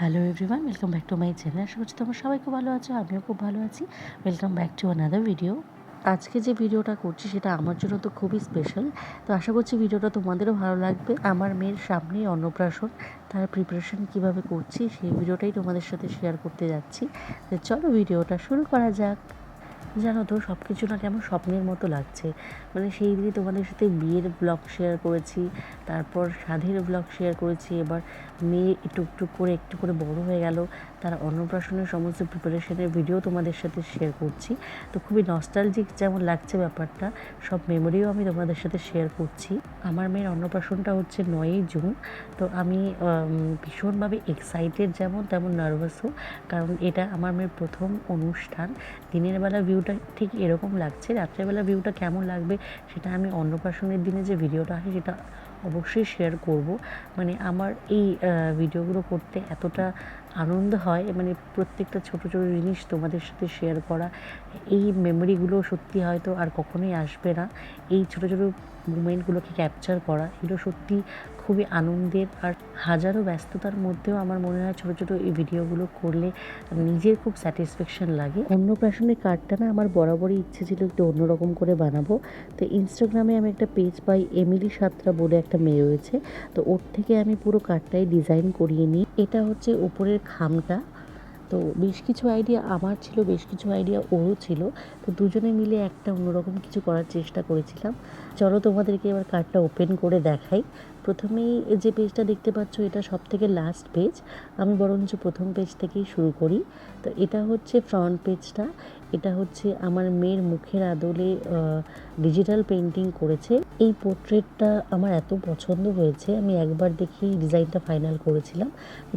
Hello everyone welcome back to my channel আশা করছি তোমরা সবাই খুব ভালো আছো, আমিও খুব ভালো আছি। Welcome back to another video আজকে যে ভিডিওটা করছি, সেটা আমার জন্য তো খুবই স্পেশাল তো আশা করছি ভিডিওটা তোমাদেরও ভালো লাগবে। আমার মেয়ের সামনেই অন্নপ্রাশন, তার প্রিপারেশন কীভাবে করছি, সেই ভিডিওটাই তোমাদের সাথে শেয়ার করতে যাচ্ছি। চলো ভিডিওটা শুরু করা যাক। জানো তো সব কিছু না কেমন স্বপ্নের মতো লাগছে। মানে সেই দিনই তোমাদের সাথে বিয়ের ব্লগ শেয়ার করেছি, তারপর স্বাধীর ব্লগ শেয়ার করেছি, এবার মেয়ে একটু একটু করে একটু করে বড় হয়ে গেল, তার অন্নপ্রাশনের সমস্ত প্রিপারেশনের ভিডিও তোমাদের সাথে শেয়ার করছি। তো খুবই নস্টালজিক যেমন লাগছে ব্যাপারটা, সব মেমোরিও আমি তোমাদের সাথে শেয়ার করছি। আমার মেয়ের অন্নপ্রাশনটা হচ্ছে নয়ই জুন, তো আমি ভীষণভাবে এক্সাইটেড যেমন তেমন নার্ভাসও কারণ এটা আমার মেয়ের প্রথম অনুষ্ঠান। দিনের বেলা ভিউটা ঠিক এরকম লাগছে রাত্রেবেলা ভিউটা কেমন লাগবে, সেটা আমি অন্নপ্রাশনের দিনে যে ভিডিওটা আসে সেটা অবশ্যই শেয়ার করব। মানে আমার এই ভিডিওগুলো করতে এতটা আনন্দ হয় মানে প্রত্যেকটা ছোট ছোট জিনিস তোমাদের সাথে শেয়ার করা, এই মেমোরিগুলো সত্যি হয়তো আর কখনোই আসবে না। এই ছোট ছোট মুমেন্টগুলোকে ক্যাপচার করা, এগুলো সত্যি খুবই আনন্দের আর হাজারো ব্যস্ততার মধ্যেও আমার মনে হয় ছোট ছোট এই ভিডিওগুলো করলে নিজের খুব স্যাটিসফ্যাকশন লাগে। অন্নপ্রাশনের কার্ডটা না আমার বরাবরই ইচ্ছে ছিল একটু অন্যরকম করে বানাবো। তো ইনস্টাগ্রামে আমি একটা পেজ পাই এমিলি সাত্রা বলে একটা মেয়ে রয়েছে। তো ওর থেকে আমি পুরো কার্ডটাই ডিজাইন করিয়ে নিই। এটা হচ্ছে উপরের খামটা। তো বেশ কিছু আইডিয়া আমার ছিল, বেশ কিছু আইডিয়া ওরও ছিল। তো দুজনে মিলে একটা অন্যরকম কিছু করার চেষ্টা করেছিলাম। চলো তোমাদেরকে এবার কার্ডটা ওপেন করে দেখাই। প্রথমেই যে পেজটা দেখতে পাচ্ছ, এটা সব থেকে লাস্ট পেজ আমি বরঞ্চ প্রথম পেজ থেকেই শুরু করি। তো এটা হচ্ছে ফ্রন্ট পেজটা এটা হচ্ছে আমার মেয়ের মুখের আদলে ডিজিটাল পেন্টিং করেছে। এই পোর্ট্রেটটা আমার এত পছন্দ হয়েছে। আমি একবার দেখি ডিজাইনটা ফাইনাল করেছিলাম।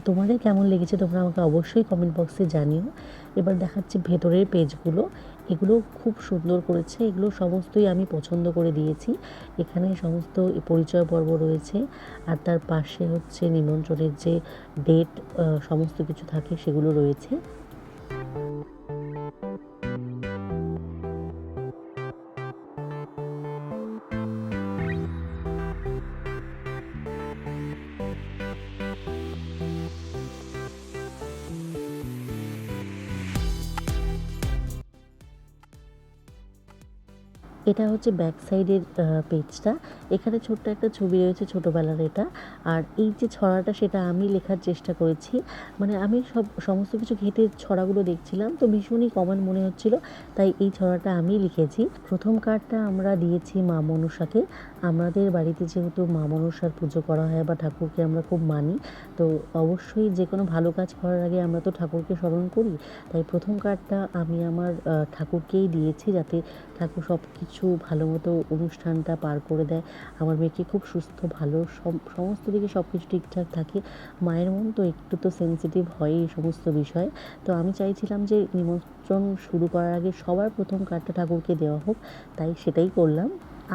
তোমাদের কেমন লেগেছে তোমরা আমাকে অবশ্যই কমেন্ট বক্সে জানিও। এবার দেখাচ্ছি ভেতরের পেজগুলো এগুলো খুব সুন্দর করেছে। এগুলো সমস্তই আমি পছন্দ করে দিয়েছি। এখানে সমস্ত পরিচয় পর্ব রয়েছে। আর তার পাশে হচ্ছে নিমন্ত্রণের যে ডেট সমস্ত কিছু থাকে সেগুলো রয়েছে। এটা হচ্ছে ব্যাক সাইডের পেজটা এখানে ছোট্ট একটা ছবি রয়েছে ছোটোবেলার এটা। আর এই যে ছড়াটা, সেটা আমি লেখার চেষ্টা করেছি। মানে আমি সব, সমস্ত কিছু ঘেটে ছড়াগুলো দেখছিলাম, তো ভীষণই কমন মনে হচ্ছিল। তাই এই ছড়াটা আমি লিখেছি। প্রথম কার্ডটা আমরা দিয়েছি মা মনসাকে। আমাদের বাড়িতে যেহেতু মা মনসার পুজো করা হয় বা ঠাকুরকে আমরা খুব মানি, তো অবশ্যই যে কোনো ভালো কাজ করার আগে আমরা তো ঠাকুরকে স্মরণ করি। তাই প্রথম কার্ডটা আমি আমার ঠাকুরকেই দিয়েছি যাতে ঠাকুর সব কিছু ভালো মতো অনুষ্ঠানটা পার করে দেয়। আমার মেয়েকে খুব সুস্থ, ভালো সমস্ত দিকে সব কিছু ঠিকঠাক থাকে। মায়ের মন তো একটু তো সেন্সিটিভ হয় এই সমস্ত বিষয়ে। তো আমি চাইছিলাম যে নিমন্ত্রণ শুরু করার আগে সবার প্রথম কার্ডটা ঠাকুরকে দেওয়া হোক, তাই সেটাই করলাম।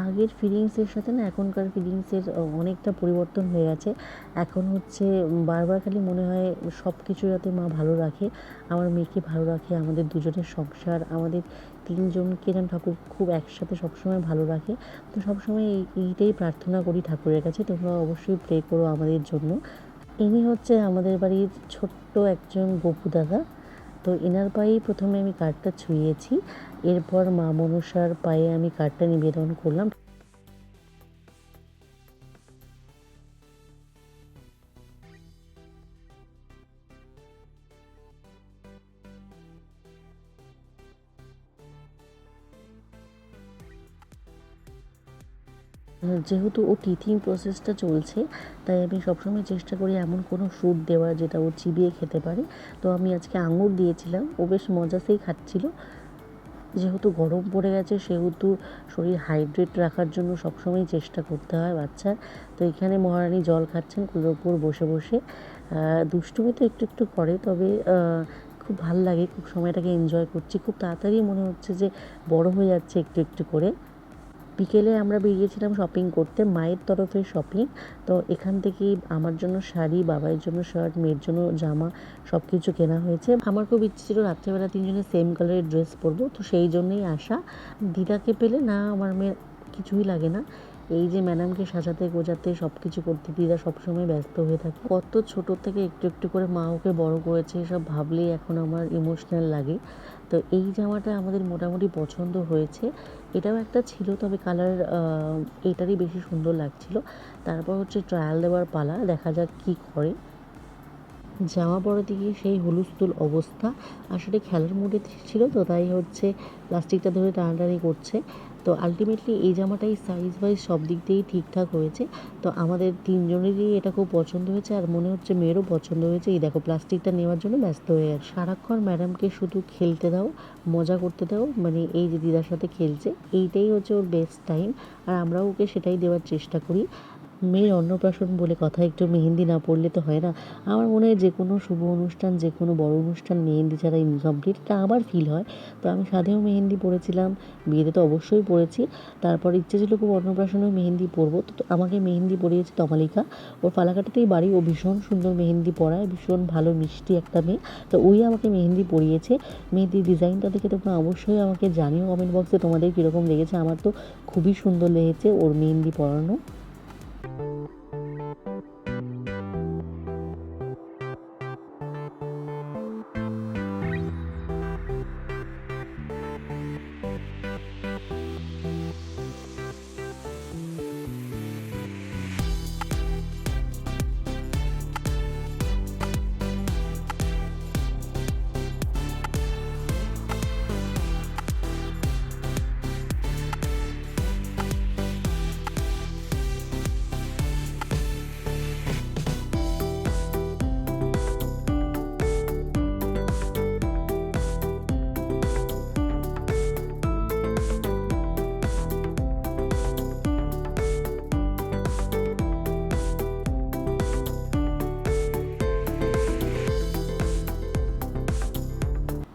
আগের ফিলিংসের সাথে না এখনকার ফিলিংসের অনেকটা পরিবর্তন হয়ে গেছে। এখন হচ্ছে বারবার খালি মনে হয় সব কিছু যাতে মা ভালো রাখে, আমার মেয়েকে ভালো রাখে, আমাদের দুজনের সংসার, আমাদের তিনজনকে যেন ঠাকুর খুব একসাথে সবসময় ভালো রাখে। তো সবসময় এই, এইটাই প্রার্থনা করি ঠাকুরের কাছে, তোমরা অবশ্যই প্রে করো আমাদের জন্য। ইনি হচ্ছে আমাদের বাড়ির ছোট্ট একজন গপু দাদা তো এনার পায়েই প্রথমে আমি কার্ডটা ছুঁয়েছি। এরপর মা মনসার পায়ে আমি কার্ডটা নিবেদন করলাম। যেহেতু ও টিথিং প্রসেসটা চলছে, তাই আমি সবসময় চেষ্টা করি এমন কোনো ফ্রুট দেওয়ার যেটা ও চিবিয়ে খেতে পারে। তো আমি আজকে আঙুর দিয়েছিলাম, ও বেশ মজাতেই খাচ্ছিল। যেহেতু গরম পড়ে গেছে, সেহেতু শরীর হাইড্রেট রাখার জন্য সবসময় চেষ্টা করতে হয় বাচ্চার। তো এখানে মহারানী জল খাচ্ছেন, কুলোর উপর বসে বসে। দুষ্টুমি তো একটু একটু করে, তবে খুব ভালো লাগে, খুব সময়টাকে এনজয় করছি। খুব তাড়াতাড়ি মনে হচ্ছে যে বড় হয়ে যাচ্ছে একটু একটু করে। বিকেলে আমরা বেরিয়েছিলাম শপিং করতে, মায়ের তরফে শপিং তো এখান থেকে আমার জন্য শাড়ি বাবার জন্য শার্ট মেয়ের জন্য জামা সব কিছু কেনা হয়েছে। আমার খুব ইচ্ছে ছিল রাত্রেবেলা তিনজনে সেম কালারের ড্রেস পরবো, তো সেই জন্যই আসা। দিদাকে পেলে না, আমার মেয়ের কিছুই লাগে না। এই যে ম্যাডামকে সাজাতে গোজাতে সব কিছু করতে, দিদা সবসময় ব্যস্ত হয়ে থাকে। কত ছোট থেকে একটু একটু করে মা ওকে বড় করেছে সব ভাবলেই এখন আমার ইমোশনাল লাগে। তো এই জামাটা আমাদের মোটামুটি পছন্দ হয়েছে। এটাও একটা ছিল, তবে কালার এটারই বেশি সুন্দর লাগছিল। তারপর হচ্ছে ট্রায়াল দেওয়ার পালা, দেখা যাক কী করে। জামা পরাতে গিয়ে সেই হুলুস্থুল অবস্থা। আসলে খেলার মুডে ছিল তো, তাই হচ্ছে প্লাস্টিকটা ধরে টানাটানি করছে। তো আলটিমেটলি এই জামাটাই সাইজ ওয়াইজ সব দিক দিয়েই ঠিকঠাক হয়েছে। তো আমাদের তিনজনেরই এটা খুব পছন্দ হয়েছে আর মনে হচ্ছে মেয়েরও পছন্দ হয়েছে। এই দেখো প্লাস্টিকটা নেওয়ার জন্য ব্যস্ত হয়ে গেছে সারাক্ষণ ম্যাডামকে শুধু খেলতে দাও, মজা করতে দাও মানে এই যে দিদার সাথে খেলছে, এইটাই হচ্ছে ওর বেস্ট টাইম আর আমরাও ওকে সেটাই দেওয়ার চেষ্টা করি। মেয়ের অন্নপ্রাশন বলে কথা একটু মেহেন্দি না পড়লে তো হয় না। আমার মনে হয় যে কোনো শুভ অনুষ্ঠান যে কোনো বড় অনুষ্ঠান মেহেন্দি ছাড়া ইনকমপ্লিট এটা আমার ফিল হয়। তো আমি সাধেও মেহেন্দি পড়েছিলাম, বিয়েতে তো অবশ্যই পড়েছি। তারপর ইচ্ছে ছিল খুব অন্নপ্রাশনেও মেহেন্দি পরবো তো আমাকে মেহেন্দি পরিয়েছে তমালিকা। ওর ফালাকাটাতেই বাড়ি। ও ভীষণ সুন্দর মেহেন্দি পরায় ভীষণ ভালো মিষ্টি একটা মেয়ে। তো ওই আমাকে মেহেন্দি পরিয়েছে মেহেন্দির ডিজাইনটা দেখে তোমরা অবশ্যই আমাকে জানিও কমেন্ট বক্সে তোমাদের কীরকম লেগেছে। আমার তো খুবই সুন্দর লেগেছে ওর মেহেন্দি পরানো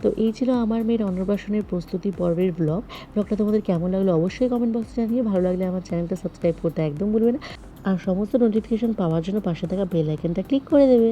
তো এই ছিল আমার মেয়ের অন্নপ্রাশনের প্রস্তুতি পর্বের ব্লগ ব্লগটা তোমাদের কেমন লাগল অবশ্যই কমেন্ট বক্সে জানিয়ে ভালো লাগলে আমার চ্যানেলটা সাবস্ক্রাইব করতে একদম ভুলবে না। আর সমস্ত নোটিফিকেশন পাওয়ার জন্য পাশে থাকা বেল আইকনটা ক্লিক করে দেবে।